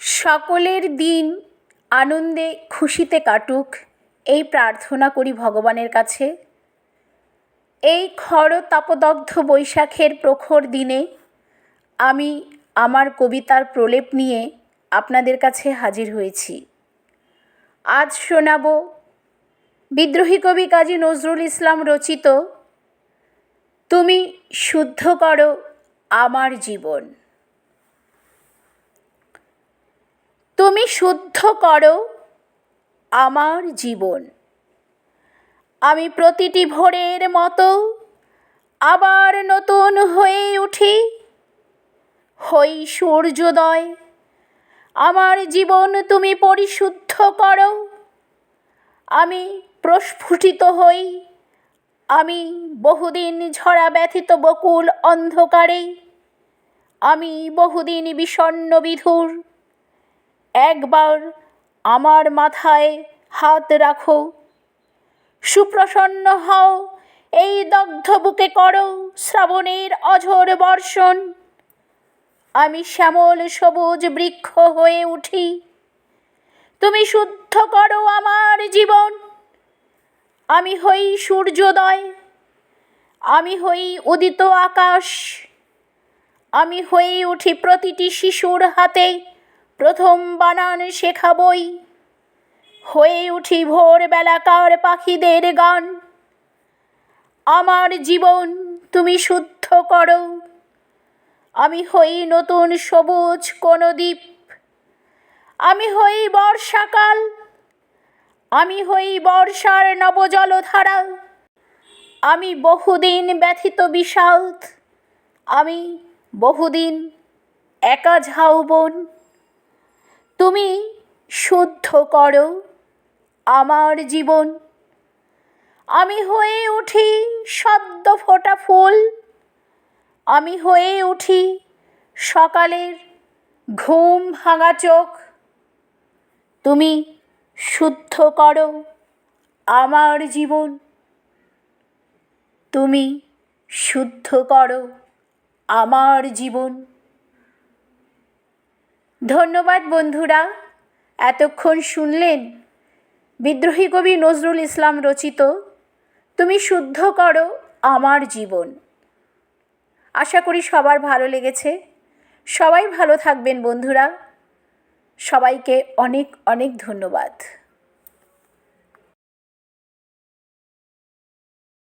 সকলের দিন আনন্দে খুশিতে কাটুক, এই প্রার্থনা করি ভগবানের কাছে। এই খর তাপদগ্ধ বৈশাখের প্রখর দিনে আমি আমার কবিতার প্রলেপ নিয়ে আপনাদের কাছে হাজির হয়েছি। আজ শোনাব বিদ্রোহী কবি কাজী নজরুল ইসলাম রচিত, তুমি শুদ্ধ করো আমার জীবন। তুমি শুদ্ধ করো আমার জীবন। আমি প্রতিটি ভোরের মতো আবার নতুন হয়ে উঠি। হই সূর্যোদয়, আমার জীবন তুমি পরিশুদ্ধ করো। আমি প্রস্ফুটিত হই, আমি বহুদিন ঝরা ব্যথিত বকুল অন্ধকারে। আমি বহুদিন বিষণ্ণ বিধুর একবার আমার মাথায় হাত রাখো। সুপ্রসন্ন হও, এই দগ্ধ বুকে করো শ্রাবণের অঝোর বর্ষণ। আমি শ্যামল সবুজ বৃক্ষ হয়ে উঠি। তুমি শুদ্ধ করো আমার জীবন। আমি হই সূর্যোদয়। আমি হই উদিত আকাশ। আমি হয়ে উঠি প্রতিটি শিশুর হাতে। প্রথম বানান শেখাবই। হয়ে উঠি ভোরবেলাকার পাখিদের গান। আমার জীবন তুমি শুদ্ধ করো। আমি হই নতুন সবুজ কোনো দ্বীপ। আমি হই বর্ষাকাল। আমি হই বর্ষার নবজলধারা। আমি বহুদিন ব্যথিত বিষাদ আমি বহুদিন একা ঝাউবন। তুমি শুদ্ধ করো আমার জীবন। আমি হয়ে উঠি সদ্য ফোটা ফুল। আমি হয়ে উঠি সকালের ঘুম ভাঙা চোখ। তুমি শুদ্ধ করো আমার জীবন। তুমি শুদ্ধ করো আমার জীবন। ধন্যবাদ বন্ধুরা। এতক্ষণ শুনলেন বিদ্রোহী কবি নজরুল ইসলাম রচিত, তুমি শুদ্ধ করো আমার জীবন। আশা করি সবার ভালো লেগেছে। সবাই ভালো থাকবেন বন্ধুরা। সবাইকে অনেক অনেক ধন্যবাদ।